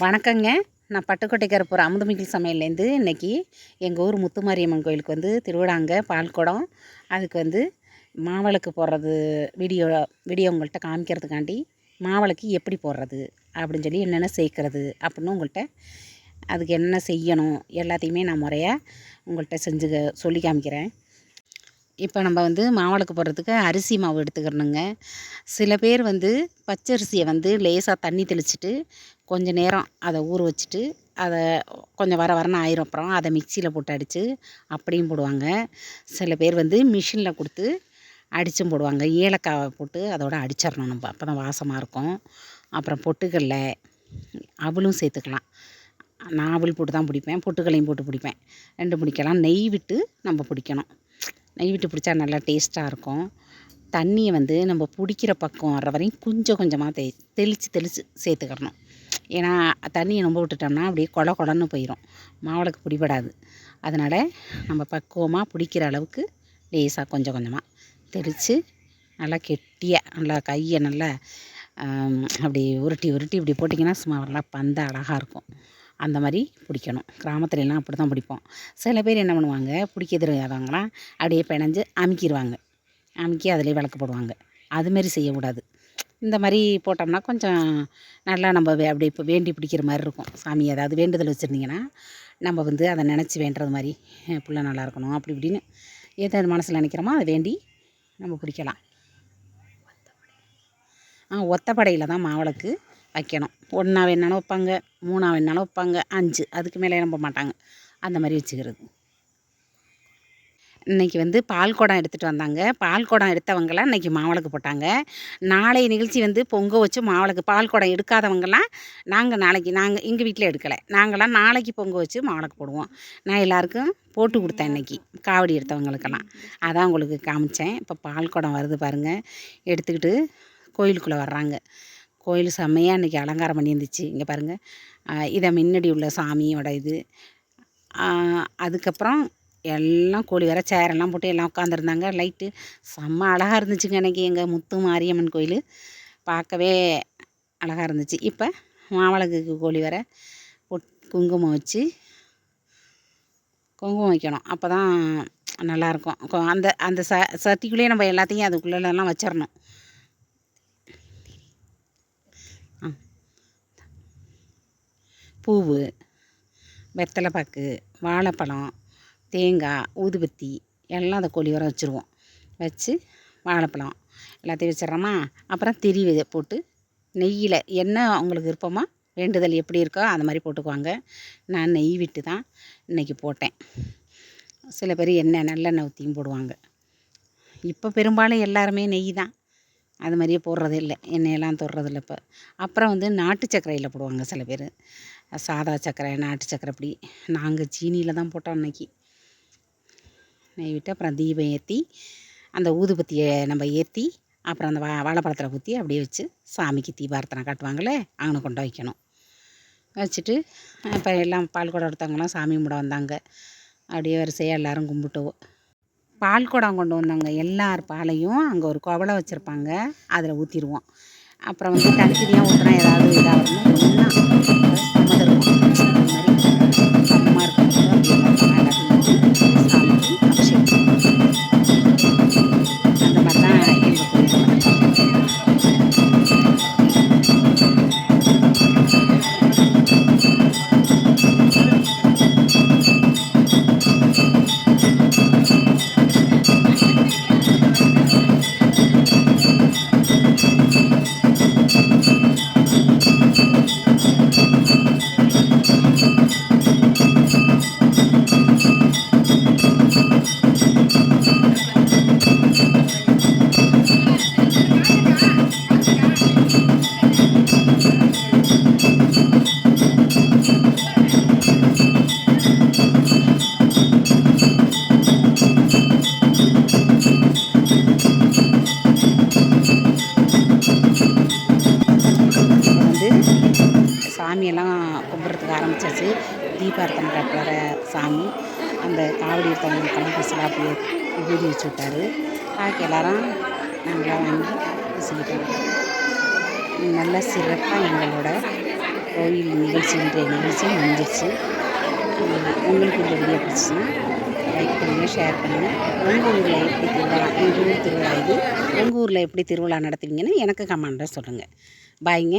வணக்கங்க. நான் பட்டுக்கோட்டைக்கார போகிற அமுதமிகில் சமையல்லேருந்து இன்றைக்கி எங்கள் ஊர் முத்துமாரியம்மன் கோயிலுக்கு வந்து திருவிழாங்க பால்குடம். அதுக்கு வந்து மாவிளக்கு போடுறது வீடியோ வீடியோ உங்கள்கிட்ட காமிக்கிறதுக்காண்டி மாவிளக்கு எப்படி போடுறது அப்படின்னு சொல்லி என்னென்ன சேர்க்குறது அப்படின்னு உங்கள்கிட்ட அதுக்கு என்ன செய்யணும் எல்லாத்தையுமே நான் முறையாக உங்கள்கிட்ட செஞ்சு சொல்லி காமிக்கிறேன். இப்போ நம்ம வந்து மாவிளக்கு போடுறதுக்கு அரிசி மாவு எடுத்துக்கிறணுங்க சில பேர் வந்து பச்சரிசியை வந்து லேசாக தண்ணி தெளிச்சிட்டு கொஞ்சம் நேரம் அதை ஊற வச்சுட்டு அதை கொஞ்சம் வர வரன்னு ஆயிரும். அப்புறம் அதை மிக்சியில் போட்டு அடித்து அப்படியும் போடுவாங்க. சில பேர் வந்து மிஷினில் கொடுத்து அடித்தும் போடுவாங்க. ஏலக்காவை போட்டு அதோட அடிச்சிடணும் நம்ம. அப்போ தான் வாசமாக இருக்கும். அப்புறம் பொட்டுக்கடலை அவளும் சேர்த்துக்கலாம். நான் அவள் போட்டு தான் பிடிப்பேன். பொட்டுக்கல்லையும் போட்டு பிடிப்பேன். ரெண்டு பிடிக்கலாம். நெய் விட்டு நம்ம பிடிக்கணும். நெய் விட்டு பிடிச்சா நல்லா டேஸ்ட்டாக இருக்கும். தண்ணியை வந்து நம்ம பிடிக்கிற பக்கம் வர்ற வரையும் கொஞ்சம் கொஞ்சமாக தெ தெளித்து தெளித்து சேர்த்துக்கிடணும் ஏன்னா தண்ணியை ரொம்ப விட்டுட்டோம்னா அப்படியே கொல கொலன்னு போயிடும் மாவிளக்கு பிடிபடாது. அதனால் நம்ம பக்குவமாக பிடிக்கிற அளவுக்கு லேசாக கொஞ்சம் கொஞ்சமாக தெளித்து நல்லா கெட்டியாக நல்லா கையை நல்லா அப்படி உருட்டி உருட்டி இப்படி போட்டிங்கன்னா சும்மா நல்லா பந்த அழகாக இருக்கும். அந்த மாதிரி பிடிக்கணும். கிராமத்துலலாம் அப்படி தான் பிடிப்போம். சில பேர் என்ன பண்ணுவாங்க பிடிக்க தெரியாதவங்களாம் அப்படியே பிணைஞ்சு அமுக்கிடுவாங்க அமுக்கி அதிலே விளக்கு போடுவாங்க. அதுமாரி செய்யக்கூடாது. இந்த மாதிரி போட்டோம்னா கொஞ்சம் நல்லா நம்ம வே- அப்படி இப்போ வேண்டி பிடிக்கிற மாதிரி இருக்கும். சாமி ஏதாவது வேண்டுதல் வச்சுருந்தீங்கன்னா நம்ம வந்து அதை நினச்சி வேண்டுறது மாதிரி பிள்ளை நல்லா இருக்கணும் அப்படி இப்படின்னு எது மனசில் நினைக்கிறோமோ அதை வேண்டி நம்ம பிடிக்கலாம். ஆ ஒத்தப்படையில் தான் மாவிளக்கு வைக்கணும். ஒன்றா வேணாலும் வைப்பாங்க மூணா வேணாலும் வைப்பாங்க அஞ்சு. அதுக்கு மேலே நம்ப மாட்டாங்க. அந்த மாதிரி வச்சுக்கிறது. இன்றைக்கி வந்து பால் குடம் எடுத்துகிட்டு வந்தாங்க. பால் குடம் எடுத்தவங்களாம் இன்றைக்கி மாவிளக்கு போட்டாங்க. நாளைய நிகழ்ச்சி வந்து பொங்க வச்சு மாவிளக்கு பால் குடம் எடுக்காதவங்களாம் நாங்கள் நாளைக்கு நாங்கள் எங்கள் வீட்டில் எடுக்கலை. நாங்களாம் நாளைக்கு பொங்க வச்சு மாவிளக்கு போடுவோம். நான் எல்லாருக்கும் போட்டு கொடுத்தேன் இன்றைக்கி காவடி எடுத்தவங்களுக்கெல்லாம். அதான் உங்களுக்கு காமிச்சேன். இப்போ பால் குடம் வருது பாருங்கள் எடுத்துக்கிட்டு கோயிலுக்குள்ளே வர்றாங்க. கோயில் செம்மையாக இன்றைக்கி அலங்காரம் பண்ணியிருந்துச்சு. இங்கே பாருங்கள் இதை முன்னாடி உள்ள சாமியோட இது. அதுக்கப்புறம் எல்லாம் கோழி வேற சேரெல்லாம் போட்டு எல்லாம் உட்காந்துருந்தாங்க லைட்டு செம்ம அழகாக இருந்துச்சுங்க அன்றைக்கி எங்கள் முத்து மாரியம்மன் கோயில். பார்க்கவே அழகாக இருந்துச்சு. இப்போ மாவிளக்குக்கு கோழி வேற பொட் குங்குமம் வச்சு குங்குமம் வைக்கணும். அப்போ தான் நல்லாயிருக்கும் அந்த அந்த ச சட்டிக்குள்ளேயே நம்ம எல்லாத்தையும் அதுக்குள்ளெல்லாம் வச்சிடணும். பூவு வெத்தலை பாக்கு வாழைப்பழம் தேங்காய் ஊதுபத்தி எல்லாம் அந்த கோழி வர வச்சுருவோம். வச்சு வாழைப்பழம் எல்லாத்தையும் வச்சிடுறோமா? அப்புறம் திரி போட்டு நெய்யில் என்ன அவங்களுக்கு விருப்பமோ வேண்டுதல் எப்படி இருக்கோ அந்த மாதிரி போட்டுக்குவாங்க. நான் நெய் விட்டு தான் இன்றைக்கி போட்டேன். சில பேர் எண்ணெய் நல்லெண்ணெய் ஊற்றியும் போடுவாங்க. இப்போ பெரும்பாலும் எல்லாருமே நெய் தான். அது மாதிரியே போடுறது இல்லை. எண்ணெயெல்லாம் தொடுறதில்ல இப்போ. அப்புறம் வந்து நாட்டு சர்க்கரையில் போடுவாங்க சில பேர். சாதா சர்க்கரை நாட்டு சர்க்கரை அப்படி. நாங்கள் சீனியில் தான் போட்டோம் அன்னைக்கு. நெய் விட்டு அப்புறம் தீபம் ஏற்றி அந்த ஊதுபத்தியை நம்ம ஏற்றி அப்புறம் அந்த வா வாழைப்பழத்தில் ஊற்றி அப்படியே வச்சு சாமிக்கு தீபார்த்தனை காட்டுவாங்களே அங்கே கொண்டு வைக்கணும். வச்சுட்டு இப்போ எல்லாம் பால் குடம் எடுத்தவங்களாம் சாமி கும்பிட வந்தாங்க. அப்படியே வரிசையாக எல்லோரும் கும்பிட்டுவோம் பால் குடம் கொண்டு வந்தவங்க எல்லார் பாலையும் அங்கே ஒரு குவளை வச்சுருப்பாங்க. அதில் ஊற்றிடுவோம் அப்புறம் வந்து தனித்தனியாக ஊற்றினா ஏதாவது இதாகணும் ஒன்றா சாமியெல்லாம் கும்பிட்றதுக்கு ஆரம்பிச்சாச்சு. தீபார்த்தனை காட்டுற சாமி அந்த காவடி எடுத்தவங்களுக்கெல்லாம் பசங்க அப்படியே விபூதி வச்சு விட்டாரு. பாக்கி எல்லாரும் நாங்களாம் வாங்கி பூசிக்கிட்டோம் நல்ல சிறப்பாக எங்களோட கோயில் நிகழ்ச்சின்ற நிகழ்ச்சி முடிஞ்சிச்சு உங்களுக்கு இந்த வீடியோ பிடிச்சிச்சுன்னா லைக் பண்ணுங்கள் ஷேர் பண்ணுங்கள் உங்கள் ஊரில் எப்படி திருவிழா எங்கள் ஊர் திருவிழா இது? உங்கள் ஊரில் எப்படி திருவிழா நடத்துவீங்கன்னு எனக்கு கமெண்ட்டாக சொல்லுங்கள் பாய்ங்க